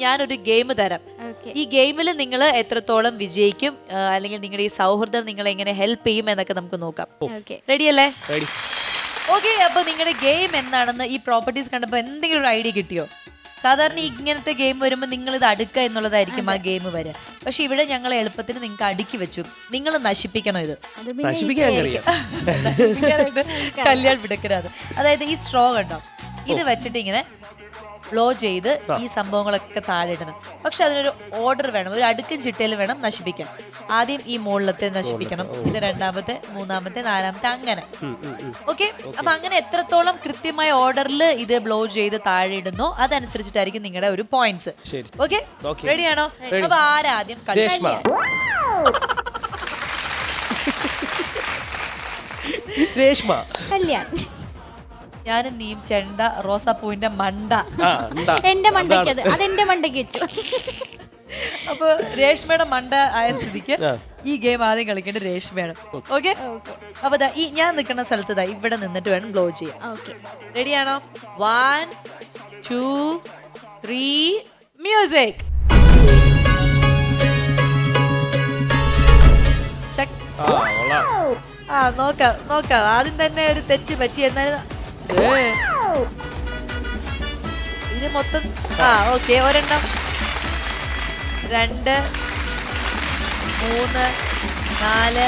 ഞാനൊരു ഗെയിം തരാം. ഓക്കെ ഈ ഗെയിമിൽ നിങ്ങൾ എത്രത്തോളം വിജയിക്കും ആ, അല്ലെങ്കിൽ നിങ്ങളുടെ ഈ സൗഹൃദം നിങ്ങളെ എങ്ങനെ ഹെൽപ്പ് ചെയ്യും എന്നൊക്കെ നമുക്ക് നോക്കാം. ഓക്കെ റെഡി അല്ലേ? റെഡി ഓക്കെ അപ്പൊ നിങ്ങളുടെ ഗെയിം എന്താണെന്ന് ഈ പ്രോപ്പർട്ടീസ് കണ്ടപ്പോൾ എന്തെങ്കിലും ഒരു ഐഡിയ കിട്ടിയോ? സാധാരണ ഇങ്ങനത്തെ ഗെയിം വരുമ്പോൾ നിങ്ങൾ ഇത് അടുക്കുക എന്നുള്ളതായിരിക്കും ആ ഗെയിം വരെ പക്ഷെ ഇവിടെ ഞങ്ങൾ എളുപ്പത്തിന് നിങ്ങൾക്ക് അടുക്കി വെച്ചു. നിങ്ങൾ നശിപ്പിക്കണം ഇത്. അത് പിന്നെ നശിപ്പിക്കാൻ easy അറിയാം. നശിപ്പിക്കാനായിട്ട് കല്യാൺ പിടക്കരാത് അതായത് ഈ സ്ട്രോ കണ്ടോ? ഇത് വെച്ചിട്ട് ഇങ്ങനെ ബ്ലോ ചെയ്ത് ഈ സംഭവങ്ങളൊക്കെ താഴെ ഇടണം. പക്ഷെ അതിനൊരു ഓർഡർ വേണം. ഒരു അടുക്കും ചിട്ടയിൽ വേണം നശിപ്പിക്കാൻ. ആദ്യം ഈ മുകളിലത്തെ നശിപ്പിക്കണം. പിന്നെ രണ്ടാമത്തെ മൂന്നാമത്തെ നാലാമത്തെ അങ്ങനെ. ഓക്കെ അപ്പൊ അങ്ങനെ എത്രത്തോളം കൃത്യമായ ഓർഡറിൽ ഇത് ബ്ലോ ചെയ്ത് താഴെ ഇടുന്നോ അതനുസരിച്ചിട്ടായിരിക്കും നിങ്ങളുടെ ഒരു പോയിന്റ്സ്. ഓക്കെ റെഡിയാണോ അപ്പൊ ആരാദ്യം കളി? രേഷ്മ. രേഷ്മ. കല്യാൺ. ഞാനും നീം ചെണ്ട റോസാപ്പൂവിന്റെ മണ്ട. എന്റെ മണ്ടയ്ക്ക് അത്. അതെന്റെ മണ്ടയ്ക്ക് വെച്ചു. അപ്പൊ രേഷ്മയുടെ മണ്ട ആയ സ്ഥിതിക്ക് ഈ ഗെയിം ആദ്യം കളിക്കേണ്ടത് രേഷ്മയാണ് ഓക്കെ. അപ്പൊ ദാ ഈ ഞാൻ നിൽക്കുന്ന സ്ഥലത്ത് ദാ ഇവിടെ നിന്നിട്ട് വേണം ബ്ലോ ചെയ്യാൻ. ഓക്കെ. റെഡിയാണോ വൺ ടു ത്രീ മ്യൂസിക് ആ നോക്കാം നോക്കാം. ആദ്യം തന്നെ ഒരു തെറ്റ് പറ്റി എന്നാലും. ഇത് മൊത്തം ആ ഓക്കെ ഒരെണ്ണം. രണ്ട് മൂന്ന് നാല്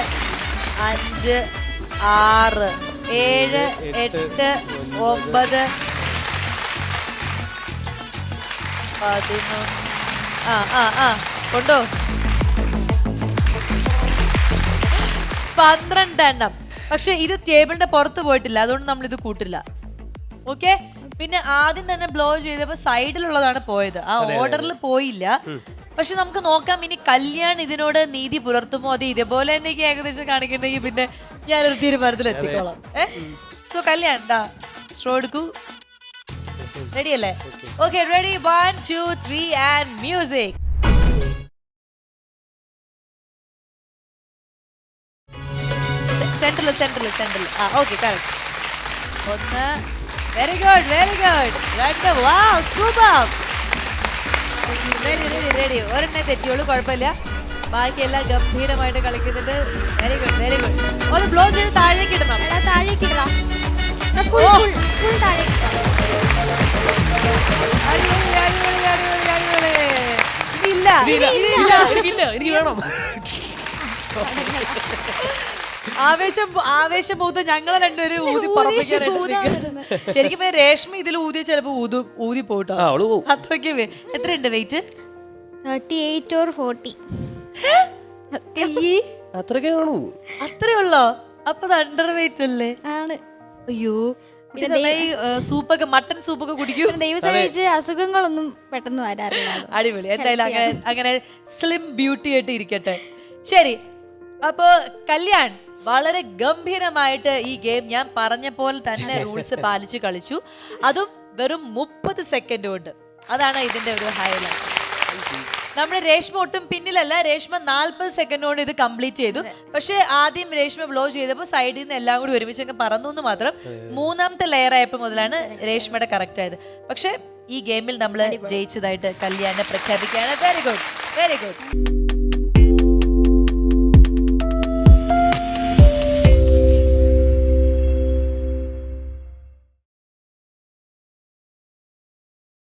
അഞ്ച് ആറ് ഏഴ് എട്ട് ഒമ്പത് പതിനൊന്ന്. ആ ആ ആ കൊണ്ടോ? പന്ത്രണ്ടെണ്ണം. പക്ഷെ ഇത് ടേബിളിന്റെ പുറത്ത് പോയിട്ടില്ല. അതുകൊണ്ട് നമ്മൾ ഇത് കൂട്ടില്ല. ഓക്കെ? പിന്നെ ആദ്യം തന്നെ ബ്ലോ ചെയ്തപ്പോ സൈഡിലുള്ളതാണ് പോയത്. ആ ഓർഡറിൽ പോയില്ല. പക്ഷെ നമുക്ക് നോക്കാം ഇനി കല്യാൺ ഇതിനോട് നീതി പുലർത്തുമോ? അത് ഇതേപോലെ തന്നെ ഏകദേശം കാണിക്കുന്നെങ്കിൽ പിന്നെ ഞാനൊരു തീരുമാനത്തിൽ എത്തിക്കോളാം. സോ കല്യാൺ എന്താ സ്ട്രോ എടുക്കൂ. റെഡി അല്ലേ? Okay ready one two three and music സെന്ററിൽ സെന്ററിൽ സെന്ററിൽ ആ ഓക്കെ കറക്റ്റ് ഒന്ന്. വെരി ഗുഡ് വെരി ഗുഡ് രണ്ട്. വാ സൂപ്പർ റെഡി റെഡി റെഡി ഒരെണ്ണേ തെറ്റിയുള്ളൂ കുഴപ്പമില്ല. ബാക്കിയെല്ലാം ഗംഭീരമായിട്ട് കളിക്കുന്നുണ്ട്. വെരി ഗുഡ് വെരി ഗുഡ് ഒന്ന് ബ്ലോ ചെയ്ത് താഴേക്ക് ഇടണം. താഴേക്ക് ഇടാം. ഇല്ല ഇല്ല, എനിക്ക് വേണം. ആവേശം ആവേശം പൂത്ത് ഞങ്ങളെ രണ്ടുപേരും ഊതി പറപ്പിക്കാനായിട്ട്. ശരിക്കും രേഷ്മി ഇതിൽ ഊതി ചിലപ്പോ ഊതു ഊതി പോട്ടോ. അത്രയ്ക്ക് എത്രയുണ്ട് weight thirty eight or forty അത്രയൊക്കെ കാണൂ അത്രേ ഉള്ളോ? അപ്പൊ അണ്ടർ വെയിറ്റ് അല്ലേ? ആണ്. അയ്യോ. സൂപ്പൊക്കെ മട്ടൻ സൂപ്പൊക്കെ കുടിക്കും. അസുഖങ്ങളൊന്നും പെട്ടെന്ന് വരാറില്ല. അടിപൊളി. എന്തായാലും അങ്ങനെ അങ്ങനെ സ്ലിം ബ്യൂട്ടി ആയിട്ട് ഇരിക്കട്ടെ. ശരി. അപ്പോ കല്യാൺ വളരെ ഗംഭീരമായിട്ട് ഈ ഗെയിം ഞാൻ പറഞ്ഞ പോലെ തന്നെ റൂൾസ് പാലിച്ചു കളിച്ചു. അതും വെറും മുപ്പത് സെക്കൻഡ് കൊണ്ട്. അതാണ് ഇതിന്റെ ഒരു ഹൈലൈറ്റ് നമ്മുടെ രേഷ്മ ഒട്ടും പിന്നിലല്ല. രേഷ്മ നാൽപ്പത് സെക്കൻഡ് കൊണ്ട് ഇത് കംപ്ലീറ്റ് ചെയ്തു. പക്ഷേ ആദ്യം രേഷ്മ ബ്ലോ ചെയ്തപ്പോൾ സൈഡിൽ നിന്ന് എല്ലാം കൂടി ഒരുമിച്ച് അങ്ങ് പറന്നു എന്ന് മാത്രം മൂന്നാമത്തെ ലെയർ ആയപ്പോൾ മുതലാണ് രേഷ്മയുടെ കറക്റ്റ് ആയത്. പക്ഷേ ഈ ഗെയിമിൽ നമ്മൾ ജയിച്ചതായിട്ട് കല്യാണ പ്രഖ്യാപിക്കുകയാണ്. Very good very good